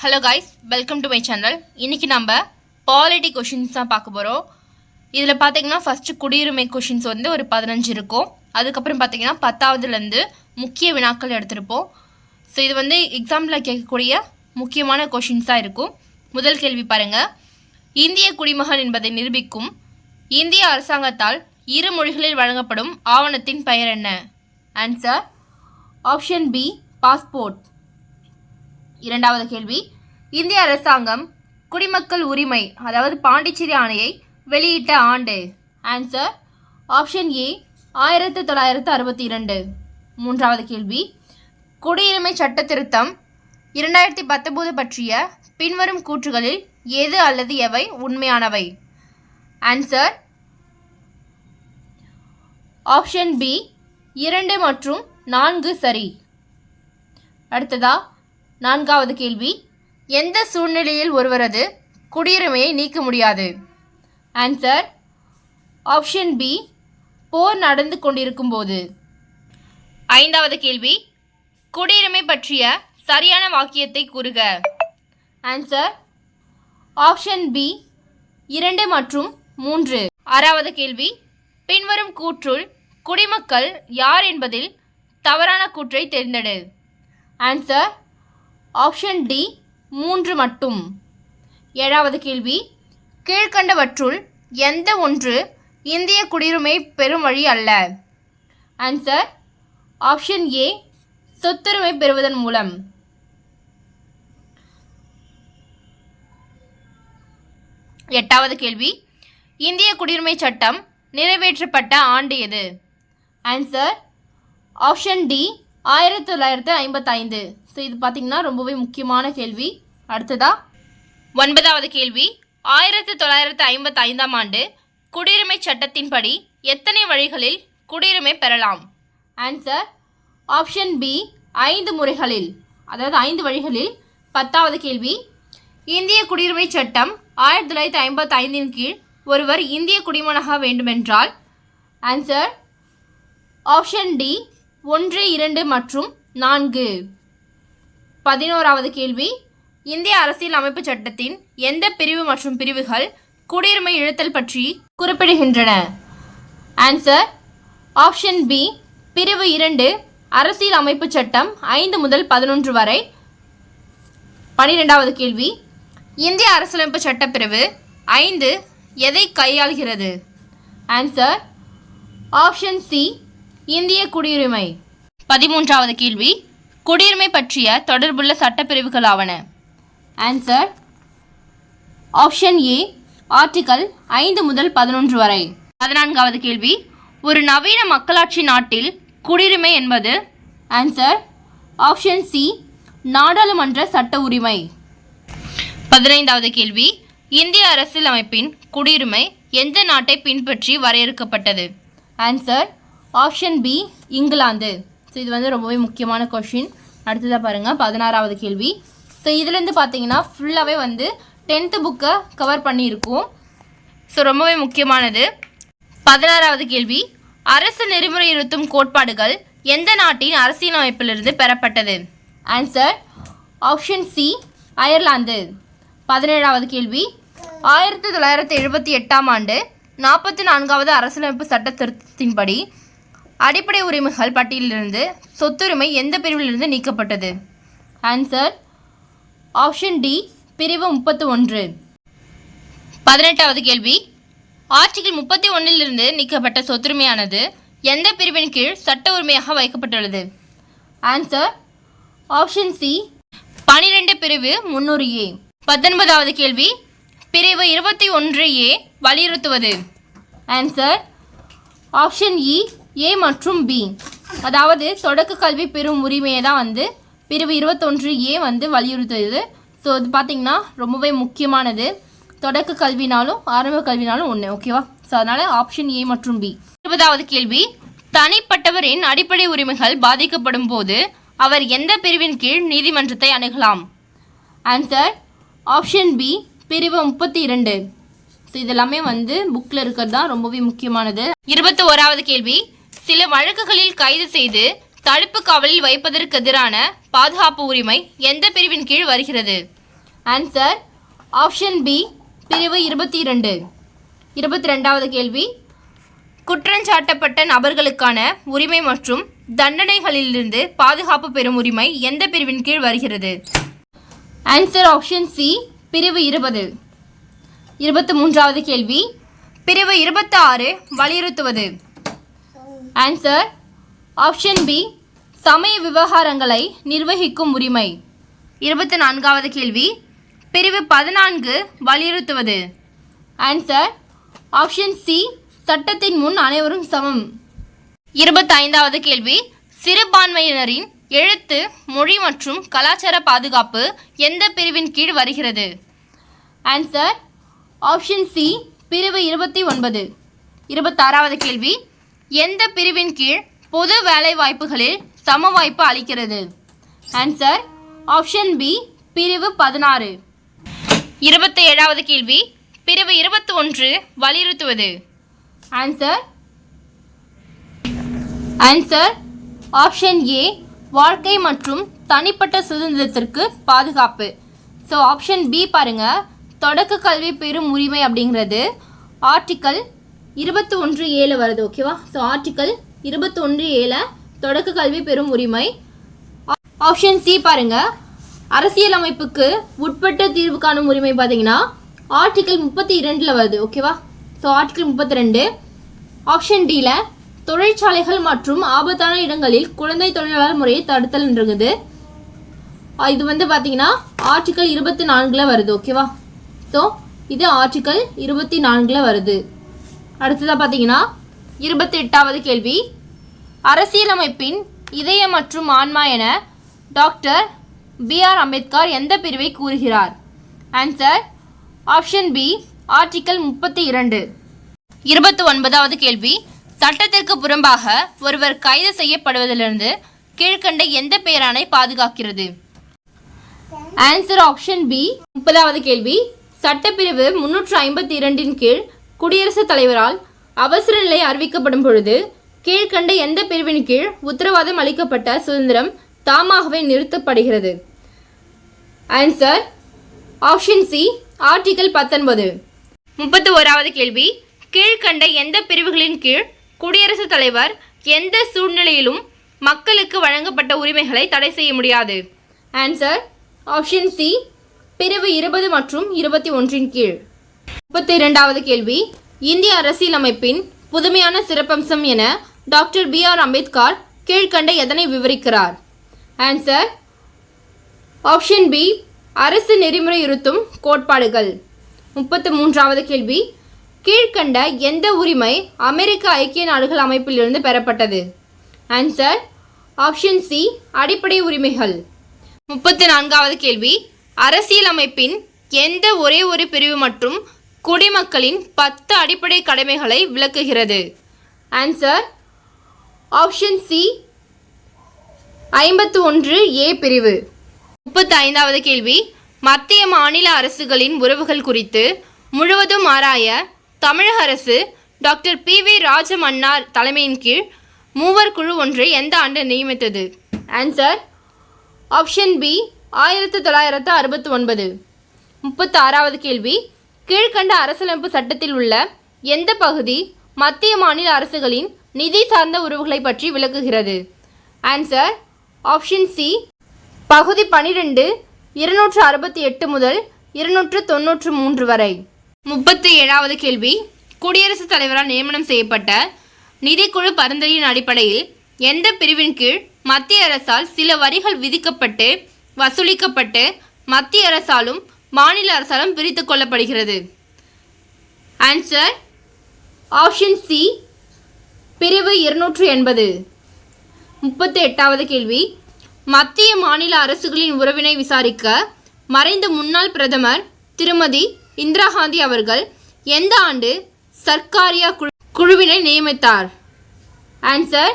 Hello guys welcome to my channel இன்றைக்கி நம்ம polity questions தான் பார்க்க போகிறோம் இதில் பார்த்தீங்கன்னா ஃபஸ்ட்டு குடியுரிமை கொஷின்ஸ் வந்து ஒரு பதினஞ்சு இருக்கும். அதுக்கப்புறம் பார்த்தீங்கன்னா பத்தாவதுலேருந்து முக்கிய வினாக்கள் எடுத்திருப்போம். ஸோ இது வந்து எக்ஸாம்பிளில் கேட்கக்கூடிய முக்கியமான கொஷின்ஸாக இருக்கும். முதல் கேள்வி பாருங்கள் இந்திய குடிமகன் என்பதை நிரூபிக்கும் இந்திய அரசாங்கத்தால் இரு மொழிகளில் வழங்கப்படும் ஆவணத்தின் பெயர் என்ன? ஆன்சர் ஆப்ஷன் பி பாஸ்போர்ட் இரண்டாவது கேள்வி. இந்திய அரசாங்கம் குடிமக்கள் உரிமை அதாவது பாண்டிச்சேரி ஆணையை வெளியிட்ட ஆண்டு. ஆன்சர் ஆப்ஷன் ஏ ஆயிரத்தி தொள்ளாயிரத்து அறுபத்தி இரண்டு. மூன்றாவது கேள்வி குடியுரிமை சட்ட திருத்தம் இரண்டாயிரத்தி பத்தொம்போது பற்றிய பின்வரும் கூற்றுகளில் எது அல்லது எவை உண்மையானவை? ஆன்சர் ஆப்ஷன் பி இரண்டு மற்றும் நான்கு சரி. அடுத்ததா நான்காவது கேள்வி. எந்த சூழ்நிலையில் ஒருவரது குடியுரிமையை நீக்க முடியாது? ஆன்சர் ஆப்ஷன் பி போர் நடந்து கொண்டிருக்கும் போது ஐந்தாவது கேள்வி குடியுரிமை பற்றிய சரியான வாக்கியத்தை கூறுக. ஆன்சர் ஆப்ஷன் பி இரண்டு மற்றும் மூன்று. ஆறாவது கேள்வி பின்வரும் கூற்றுள் குடிமக்கள் யார் என்பதில் தவறான கூற்றை தேர்ந்தெடு. ஆன்சர் ஆப்ஷன் டி மூன்று மட்டும். ஏழாவது கேள்வி கீழ்கண்டவற்றுள் எந்த ஒன்று இந்திய குடியுரிமை பெறும் வழி அல்ல? ஆன்சர் ஆப்ஷன் ஏ சொத்துரிமை பெறுவதன் மூலம். எட்டாவது கேள்வி இந்திய குடியுரிமை சட்டம் நிறைவேற்றப்பட்ட ஆண்டு எது? ஆன்சர் ஆப்ஷன் டி ஆயிரத்தி தொள்ளாயிரத்து ஐம்பத்தைந்து. ஸோ இது பார்த்திங்கன்னா ரொம்பவே முக்கியமான கேள்வி. அடுத்ததா? ஒன்பதாவது கேள்வி. ஆயிரத்தி தொள்ளாயிரத்து ஐம்பத்தி ஐந்தாம் ஆண்டு குடியுரிமை சட்டத்தின்படி எத்தனை வழிகளில் குடியுரிமை பெறலாம்? ஆன்சர் ஆப்ஷன் பி ஐந்து முறைகளில். அதாவது ஐந்து வழிகளில் பத்தாவது கேள்வி. இந்திய குடியுரிமை சட்டம் ஆயிரத்தி தொள்ளாயிரத்தி ஐம்பத்தி ஐந்தின் கீழ் ஒருவர் இந்திய குடிமகனாக வேண்டுமென்றால் ஆன்சர் ஆப்ஷன் டி ஒன்று இரண்டு மற்றும் நான்கு. பதினோராவது கேள்வி. இந்திய அரசியல் அமைப்பு சட்டத்தின் எந்த பிரிவு மற்றும் பிரிவுகள் குடியுரிமை இழுத்தல் பற்றி குறிப்பிடுகின்றன? ஆன்சர் ஆப்ஷன் பி பிரிவு இரண்டு அரசியல் அமைப்பு சட்டம் ஐந்து முதல் பதினொன்று வரை. பனிரெண்டாவது கேள்வி. இந்திய அரசியலமைப்பு சட்டப்பிரிவு ஐந்து எதை கையாள்கிறது? ஆன்சர் ஆப்ஷன் சி இந்திய குடியுரிமை. பதிமூன்றாவது கேள்வி. குடியுரிமை பற்றிய தொடர்புள்ள சட்டப்பிரிவுகளாவன. ஆன்சர் ஆப்ஷன் ஏ ஆர்டிகல் ஐந்து முதல் பதினொன்று வரை. பதினான்காவது கேள்வி. ஒரு நவீன மக்களாட்சி நாட்டில் குடியுரிமை என்பது? ஆன்சர் ஆப்ஷன் சி நாடாளுமன்ற சட்ட உரிமை. பதினைந்தாவது கேள்வி. இந்திய அரசியல் அமைப்பின் குடியுரிமை எந்த நாட்டை பின்பற்றி வரையறுக்கப்பட்டது? Answer option B England. So இது வந்து ரொம்பவே முக்கியமான கொஷின் அடுத்ததாக பாருங்கள் பதினாறாவது கேள்வி. ஸோ இதுலேருந்து பார்த்தீங்கன்னா ஃபுல்லாகவே வந்து டென்த்து புக்கை கவர் பண்ணியிருக்கோம். ஸோ ரொம்பவே முக்கியமானது. பதினாறாவது கேள்வி அரசு நெறிமுறையிருத்தும் கோட்பாடுகள் எந்த நாட்டின் அரசியலமைப்பிலிருந்து பெறப்பட்டது? Answer option C Ireland. பதினேழாவது கேள்வி ஆயிரத்தி தொள்ளாயிரத்தி எழுபத்தி எட்டாம் ஆண்டு நாற்பத்தி நான்காவது அரசியலமைப்பு சட்ட திருத்தத்தின்படி அடிப்படை உரிமைகள் பட்டியலிலிருந்து சொத்துரிமை எந்த பிரிவிலிருந்து நீக்கப்பட்டது? ஆன்சர் ஆப்ஷன் டி பிரிவு முப்பத்து ஒன்று பதினெட்டாவது கேள்வி. ஆர்டிகிள் முப்பத்தி ஒன்றிலிருந்து நீக்கப்பட்ட சொத்துரிமையானது எந்த பிரிவின் கீழ் சட்ட உரிமையாக வைக்கப்பட்டுள்ளது? ஆன்சர் ஆப்ஷன் சி பனிரெண்டு பிரிவு முன்னூறு ஏ. பத்தொன்பதாவது கேள்வி. பிரிவு இருபத்தி ஒன்று ஏ வலியுறுத்துவது? ஆன்சர் ஆப்ஷன் இ ஏ மற்றும் பி. அதாவது தொடக்க கல்வி பெறும் உரிமையை தான் வந்து பிரிவு இருபத்தொன்று ஏ வந்து வலியுறுத்துது ஸோ இது பார்த்திங்கன்னா ரொம்பவே முக்கியமானது. தொடக்க கல்வினாலும் ஆரம்ப கல்வினாலும் ஒன்று ஓகேவா ஸோ அதனால் ஆப்ஷன் ஏ மற்றும் பி இருபதாவது கேள்வி. தனிப்பட்டவரின் அடிப்படை உரிமைகள் பாதிக்கப்படும் போது அவர் எந்த பிரிவின் கீழ் நீதிமன்றத்தை அணுகலாம்? ஆன்சர் ஆப்ஷன் பி பிரிவு முப்பத்தி இரண்டு. ஸோ இதெல்லாமே வந்து புக்கில் இருக்கிறது தான் ரொம்பவே முக்கியமானது. இருபத்தி ஓராவது கேள்வி. சில வழக்குகளில் கைது செய்து தடுப்பு காவலில் வைப்பதற்கு எதிரான பாதுகாப்பு உரிமை எந்த பிரிவின் கீழ் வருகிறது? ஆன்சர் ஆப்ஷன் பி பிரிவு இருபத்தி இரண்டு. இருபத்தி ரெண்டாவது கேள்வி. குற்றஞ்சாட்டப்பட்ட நபர்களுக்கான உரிமை மற்றும் தண்டனைகளிலிருந்து பாதுகாப்பு பெறும் உரிமை எந்த பிரிவின் கீழ் வருகிறது? ஆன்சர் ஆப்ஷன் சி பிரிவு இருபது. இருபத்தி மூன்றாவது கேள்வி. பிரிவு இருபத்தாறு வலியுறுத்துவது. ஆன்சர் ஆப்ஷன் பி சமய விவகாரங்களை நிர்வகிக்கும் உரிமை. இருபத்தி நான்காவது கேள்வி. பிரிவு பதினான்கு வலியுறுத்துவது. ஆன்சர் ஆப்ஷன் சி சட்டத்தின் முன் அனைவரும் சமம். இருபத்தைந்தாவது கேள்வி. சிறுபான்மையினரின் எழுத்து மொழி மற்றும் கலாச்சார பாதுகாப்பு எந்த பிரிவின் கீழ் வருகிறது? ஆன்சர் ஆப்ஷன் சி பிரிவு இருபத்தி ஒன்பது. இருபத்தாறாவது கேள்வி. எந்த பிரிவின் கீழ் பொது வேலை வாய்ப்புகளில் சம வாய்ப்பு அளிக்கிறது? ஆன்சர் ஆப்ஷன் பி பிரிவு பதினாறு. இருபத்தி ஏழாவது கேள்வி பிரிவு இருபத்தி ஒன்று வலியுறுத்துவது? ஆன்சர் ஆன்சர் ஆப்ஷன் ஏ வாழ்க்கை மற்றும் தனிப்பட்ட சுதந்திரத்திற்கு பாதுகாப்பு. ஸோ ஆப்ஷன் பி பாருங்கள் தொடக்க கல்வி பெறும் உரிமை அப்படிங்கிறது ஆர்டிக்கல் இருபத்தி ஒன்று ஏழு வருது ஓகேவா ஸோ ஆர்டிக்கல் இருபத்தி ஒன்று ஏழு தொடக்க கல்வி பெறும் உரிமை. ஆப்ஷன் சி பாருங்க. அரசியலமைப்புக்கு உட்பட்ட தீர்வு காணும் உரிமை பார்த்தீங்கன்னா ஆர்டிக்கல் முப்பத்தி இரண்டில் வருது ஓகேவா ஸோ ஆர்டிக்கல் முப்பத்தி ரெண்டு ஆப்ஷன் டியில் தொழிற்சாலைகள் மற்றும் ஆபத்தான இடங்களில் குழந்தை தொழிலாளர் முறையை தடுத்தல்ன்றது அஹ் இது வந்து பார்த்தீங்கன்னா ஆர்டிக்கல் இருபத்தி நான்கில் வருது ஓகேவா ஸோ இது ஆர்டிக்கல் இருபத்தி நான்கில் வருது. அடுத்ததாக பார்த்தீங்கன்னா இருபத்தி எட்டாவது கேள்வி. அரசியலமைப்பின் இதய மற்றும் ஆன்மா என டாக்டர் பி ஆர் அம்பேத்கர் எந்த பிரிவை கூறுகிறார்? ஆன்சர் ஆப்ஷன் பி ஆர்டிக்கல் முப்பத்தி இரண்டு. இருபத்தி ஒன்பதாவது கேள்வி. சட்டத்திற்கு புறம்பாக ஒருவர் கைது செய்யப்படுவதிலிருந்து கீழ்கண்ட எந்த பேராணை பாதுகாக்கிறது? ஆன்சர் ஆப்ஷன் பி முப்பதாவது கேள்வி. சட்டப்பிரிவு முன்னூற்று ஐம்பத்தி இரண்டின் கீழ் குடியரசுத் தலைவரால் அவசர நிலை அறிவிக்கப்படும் பொழுது கீழ்க்கண்ட எந்த பிரிவின் கீழ் உத்தரவாதம் அளிக்கப்பட்ட சுதந்திரம் தாமாகவே நிறுத்தப்படுகிறது? ஆன்சர் ஆப்ஷன் சி ஆர்டிகல் பத்தொன்பது. முப்பத்தி ஓராவது கேள்வி. கீழ்க்கண்ட எந்த பிரிவுகளின் கீழ் குடியரசுத் தலைவர் எந்த சூழ்நிலையிலும் மக்களுக்கு வழங்கப்பட்ட உரிமைகளை தடை செய்ய முடியாது? ஆன்சர் ஆப்ஷன் சி பிரிவு இருபது மற்றும் இருபத்தி ஒன்றின் கீழ். முப்பத்தி இரண்டாவது கேள்வி. இந்திய அரசியலமைப்பின் புதுமையான சிறப்பம்சம் என டாக்டர் பி ஆர் அம்பேத்கர் கீழ்க்கண்ட எதனை விவரிக்கிறார்? ஆன்சர் ஆப்ஷன் பி அரசு நெறிமுறை இருத்தும் கோட்பாடுகள். முப்பத்து மூன்றாவது கேள்வி. கீழ்க்கண்ட எந்த உரிமை அமெரிக்க ஐக்கிய நாடுகள் அமைப்பிலிருந்து பெறப்பட்டது? ஆன்சர் ஆப்ஷன் சி அடிப்படை உரிமைகள். முப்பத்தி நான்காவது கேள்வி. அரசியலமைப்பின் எந்த ஒரே ஒரு பிரிவு மற்றும் குடிமக்களின் பத்து அடிப்படை கடமைகளை விளக்குகிறது. ஆன்சர் ஆப்ஷன் சி ஐம்பத்து ஒன்று ஏ பிரிவு. முப்பத்தி ஐந்தாவது கேள்வி. மத்திய மாநில அரசுகளின் உறவுகள் குறித்து முழுவதும் ஆராய தமிழக அரசு டாக்டர் பி வி ராஜமன்னார் தலைமையின் கீழ் மூவர் குழு ஒன்றை எந்த ஆண்டு நியமித்தது? ஆன்சர் ஆப்ஷன் பி ஆயிரத்து தொள்ளாயிரத்து அறுபத்தி ஒன்பது முப்பத்தி ஆறாவது கேள்வி. கீழ்க்கண்ட அரசியலமைப்பு சட்டத்தில் உள்ள எந்த பகுதி மத்திய மாநில அரசுகளின் நிதி சார்ந்த உறவுகளை பற்றி விளக்குகிறது? ஆன்சர் ஆப்ஷன் சி பகுதி பனிரெண்டு இருநூற்று அறுபத்தி எட்டு முதல் இருநூற்று தொன்னூற்று மூன்று வரை. முப்பத்தி ஏழாவது கேள்வி. குடியரசுத் தலைவரால் நியமனம் செய்யப்பட்ட நிதிக்குழு பரிந்துரையின் அடிப்படையில் எந்த பிரிவின் கீழ் மத்திய அரசால் சில வரிகள் விதிக்கப்பட்டு வசூலிக்கப்பட்டு மத்திய அரசாலும் மாநில அரசாலும் பிரித்து கொள்ளப்படுகிறது. ஆன்சர் ஆப்ஷன் சி பிரிவு இருநூற்று எண்பது. முப்பத்தி எட்டாவது கேள்வி. மத்திய மாநில அரசுகளின் உறவினை விசாரிக்க மறைந்த முன்னாள் பிரதமர் திருமதி இந்திரா காந்தி அவர்கள் எந்த ஆண்டு சர்க்காரியா குழு குழுவினை நியமித்தார்? ஆன்சர்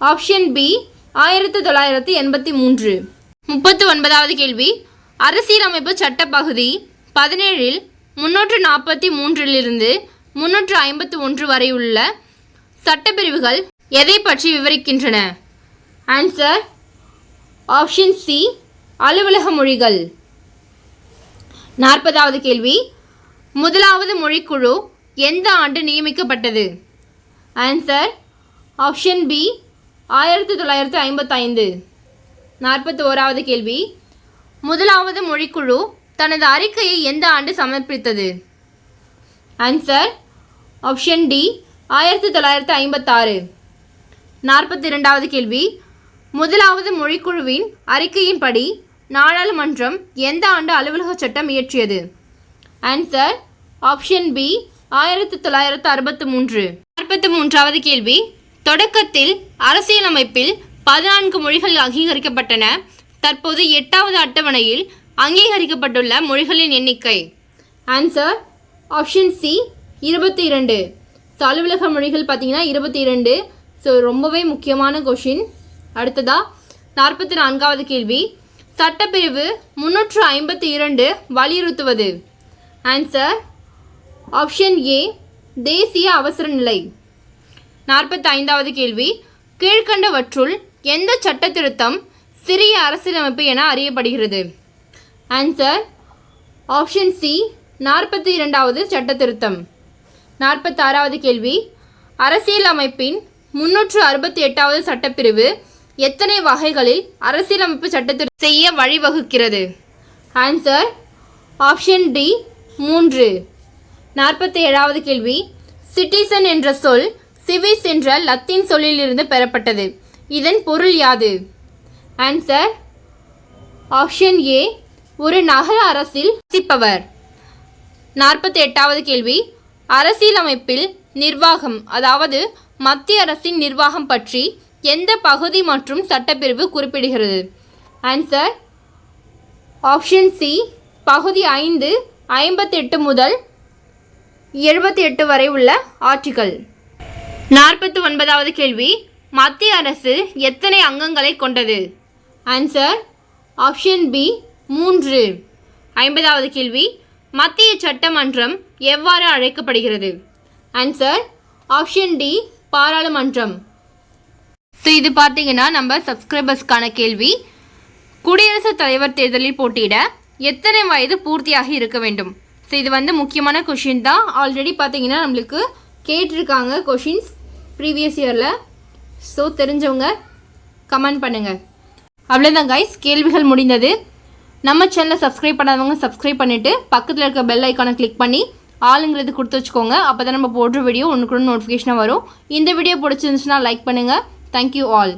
ஆப்ஷன் பி ஆயிரத்தி தொள்ளாயிரத்தி எண்பத்தி மூன்று. முப்பத்தி ஒன்பதாவது கேள்வி. அரசியலமைப்பு சட்ட பகுதி பதினேழில் முன்னூற்று நாற்பத்தி மூன்றிலிருந்து முன்னூற்று ஐம்பத்தி ஒன்று வரை உள்ள சட்டப்பிரிவுகள் எதை பற்றி விவரிக்கின்றன? ஆன்சர் ஆப்ஷன் சி அலுவலக மொழிகள். நாற்பதாவது கேள்வி. முதலாவது மொழிக்குழு எந்த ஆண்டு நியமிக்கப்பட்டது? ஆன்சர் ஆப்ஷன் பி ஆயிரத்தி தொள்ளாயிரத்தி ஐம்பத்தைந்து. நாற்பத்தி ஓராவது கேள்வி. முதலாவது மொழிக்குழு தனது அறிக்கையை எந்த ஆண்டு சமர்ப்பித்தது? ஆன்சர் ஆப்ஷன் டி ஆயிரத்தி தொள்ளாயிரத்தி ஐம்பத்தாறு. நாற்பத்தி இரண்டாவது கேள்வி. முதலாவது மொழிக்குழுவின் அறிக்கையின்படி நாடாளுமன்றம் எந்த ஆண்டு அலுவலக சட்டம் இயற்றியது? ஆன்சர் ஆப்ஷன் பி ஆயிரத்தி தொள்ளாயிரத்து அறுபத்தி மூன்று. நாற்பத்தி மூன்றாவது கேள்வி. தொடக்கத்தில் அரசியலமைப்பில் பதினான்கு மொழிகள் அங்கீகரிக்கப்பட்டன. தற்போது எட்டாவது அட்டவணையில் அங்கீகரிக்கப்பட்டுள்ள மொழிகளின் எண்ணிக்கை. ஆன்சர் ஆப்ஷன் சி இருபத்தி இரண்டு. ஸோ அலுவலக மொழிகள் பார்த்தீங்கன்னா இருபத்தி இரண்டு. ஸோ ரொம்பவே முக்கியமான கொஷின் அடுத்ததா நாற்பத்தி நான்காவது கேள்வி. சட்டப்பிரிவு முன்னூற்று ஐம்பத்தி இரண்டு வலியுறுத்துவது. ஆன்சர் ஆப்ஷன் ஏ தேசிய அவசர நிலை. நாற்பத்தி ஐந்தாவது கேள்வி. கீழ்கண்டவற்றுள் எந்த சட்ட திருத்தம் சிறிய அரசியலமைப்பு என அறியப்படுகிறது. ஆன்சர் ஆப்ஷன் சி நாற்பத்தி இரண்டாவது சட்ட திருத்தம் நாற்பத்தாறாவது கேள்வி. அரசியலமைப்பின் முன்னூற்று அறுபத்தி எட்டாவது சட்டப்பிரிவு எத்தனை வகைகளில் அரசியலமைப்பு சட்டத்தில் செய்ய வழிவகுக்கிறது? ஆன்சர் ஆப்ஷன் டி மூன்று. நாற்பத்தி ஏழாவது கேள்வி. சிட்டிசன் என்ற சொல் சிவிஸ் என்ற லத்தீன் சொல்லிலிருந்து பெறப்பட்டது. இதன் பொருள் யாது? ஆன்சர் ஆப்ஷன் ஏ ஒரு நகர அரசில் வசிப்பவர். நாற்பத்தி எட்டாவது கேள்வி. அரசியலமைப்பில் நிர்வாகம் அதாவது மத்திய அரசின் நிர்வாகம் பற்றி எந்த பகுதி மற்றும் சட்டப்பிரிவு குறிப்பிடுகிறது? ஆன்சர் ஆப்ஷன் சி பகுதி ஐந்து ஐம்பத்தெட்டு முதல் எழுபத்தி எட்டு வரை உள்ள ஆட்சிகள். நாற்பத்தி ஒன்பதாவது கேள்வி. மத்திய அரசு எத்தனை அங்கங்களை கொண்டது? ஆன்சர் ஆப்ஷன் பி மூன்று. ஐம்பதாவது கேள்வி மத்திய சட்டமன்றம் எவ்வாறு அழைக்கப்படுகிறது? ஆன்சர் ஆப்ஷன் டி பாராளுமன்றம். ஸோ இது பார்த்தீங்கன்னா நம்ம சப்ஸ்கிரைபர்ஸ்க்கான கேள்வி. குடியரசுத் தலைவர் தேர்தலில் போட்டியிட எத்தனை வயது பூர்த்தியாக இருக்க வேண்டும்? ஸோ இது வந்து முக்கியமான கொஷின் தான். ஆல்ரெடி பார்த்தீங்கன்னா நம்மளுக்கு கேட்டிருக்காங்க கொஷின்ஸ் ப்ரீவியஸ் இயரில் ஸோ தெரிஞ்சவங்க கமெண்ட் பண்ணுங்கள் அவ்வளோதான் கைஸ் கேள்விகள் முடிந்தது. நம்ம சேனலை சப்ஸ்கிரைப் பண்ணாதவங்க சப்ஸ்கிரைப் பண்ணிவிட்டு பக்கத்தில் இருக்க பெல் ஐக்கானை கிளிக் பண்ணி ஆளுங்கிறது கொடுத்து வச்சுக்கோங்க. அப்போ தான் நம்ம போடுற வீடியோ ஒன்றுக்கு நோட்டிஃபிகேஷனாக வரும். இந்த வீடியோ பிடிச்சிருந்துச்சுன்னா லைக் பண்ணுங்கள் தேங்க்யூ ஆல்